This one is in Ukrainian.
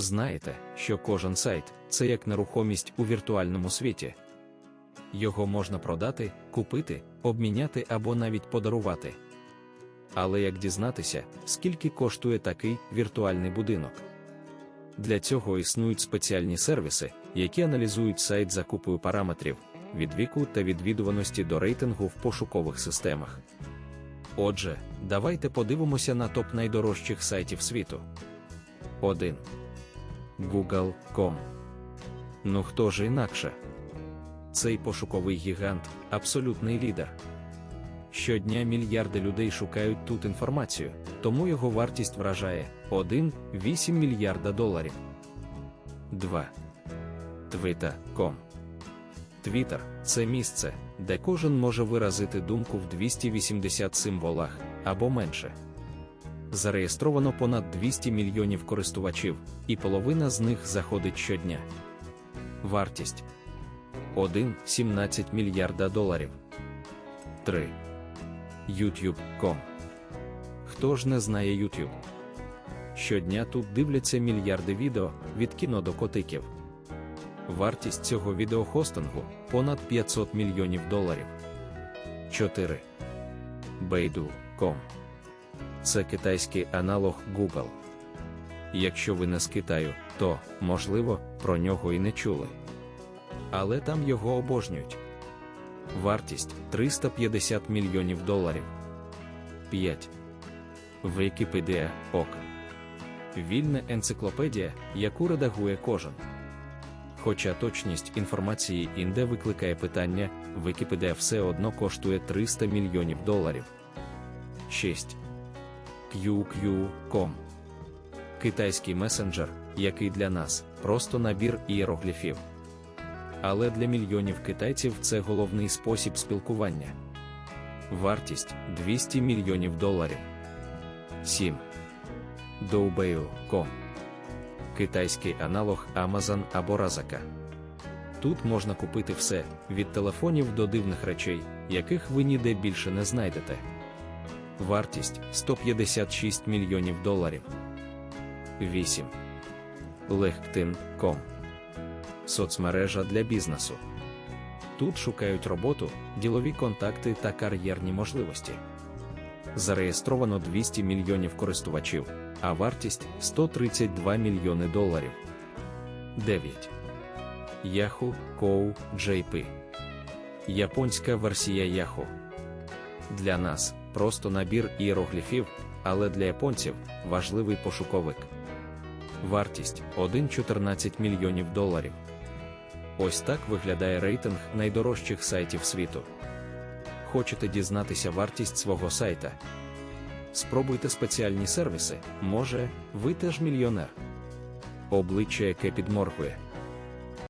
Знаєте, що кожен сайт це як нерухомість у віртуальному світі. Його можна продати, купити, обміняти або навіть подарувати. Але як дізнатися, скільки коштує такий віртуальний будинок? Для цього існують спеціальні сервіси, які аналізують сайт за купою параметрів від віку та відвідуваності до рейтингу в пошукових системах. Отже, давайте подивимося на топ найдорожчих сайтів світу. 1. Google.com. Ну хто ж інакше? Цей пошуковий гігант абсолютний лідер. Щодня мільярди людей шукають тут інформацію, тому його вартість вражає 1,8 мільярда доларів. 2. Twitter.com Twitter – це місце, де кожен може виразити думку в 280 символах або менше. Зареєстровано понад 200 мільйонів користувачів, і половина з них заходить щодня. Вартість 1,17 мільярда доларів. 3. YouTube.com Хто ж не знає YouTube? Щодня тут дивляться мільярди відео від кіно до котиків. Вартість цього відеохостингу понад 500 мільйонів доларів. 4. Baidu.com Це китайський аналог Google. Якщо ви не з Китаю, то, можливо, про нього і не чули. Але там його обожнюють. Вартість 350 мільйонів доларів. 5. Wikipedia ОК. Вільна енциклопедія, яку редагує кожен. Хоча точність інформації інде викликає питання, Wikipedia все одно коштує 300 мільйонів доларів. 6. QQ.com Китайський месенджер, який для нас просто набір ієрогліфів. Але для мільйонів китайців це головний спосіб спілкування. Вартість 200 мільйонів доларів. 7. Doubai.com Китайський аналог Amazon або Разака. Тут можна купити все від телефонів до дивних речей, яких ви ніде більше не знайдете. Вартість 156 мільйонів доларів. 8. LinkedIn.com Соцмережа для бізнесу. Тут шукають роботу, ділові контакти та кар'єрні можливості. Зареєстровано 200 мільйонів користувачів, а вартість 132 мільйони доларів. 9. Yahoo Co. JP Японська версія Yahoo. Для нас просто набір іерогліфів, але для японців важливий пошуковик. Вартість 1,14 мільйонів доларів. Ось так виглядає рейтинг найдорожчих сайтів світу. Хочете дізнатися вартість свого сайта? Спробуйте спеціальні сервіси, може, ви теж мільйонер. Обличчя, яке підморгує.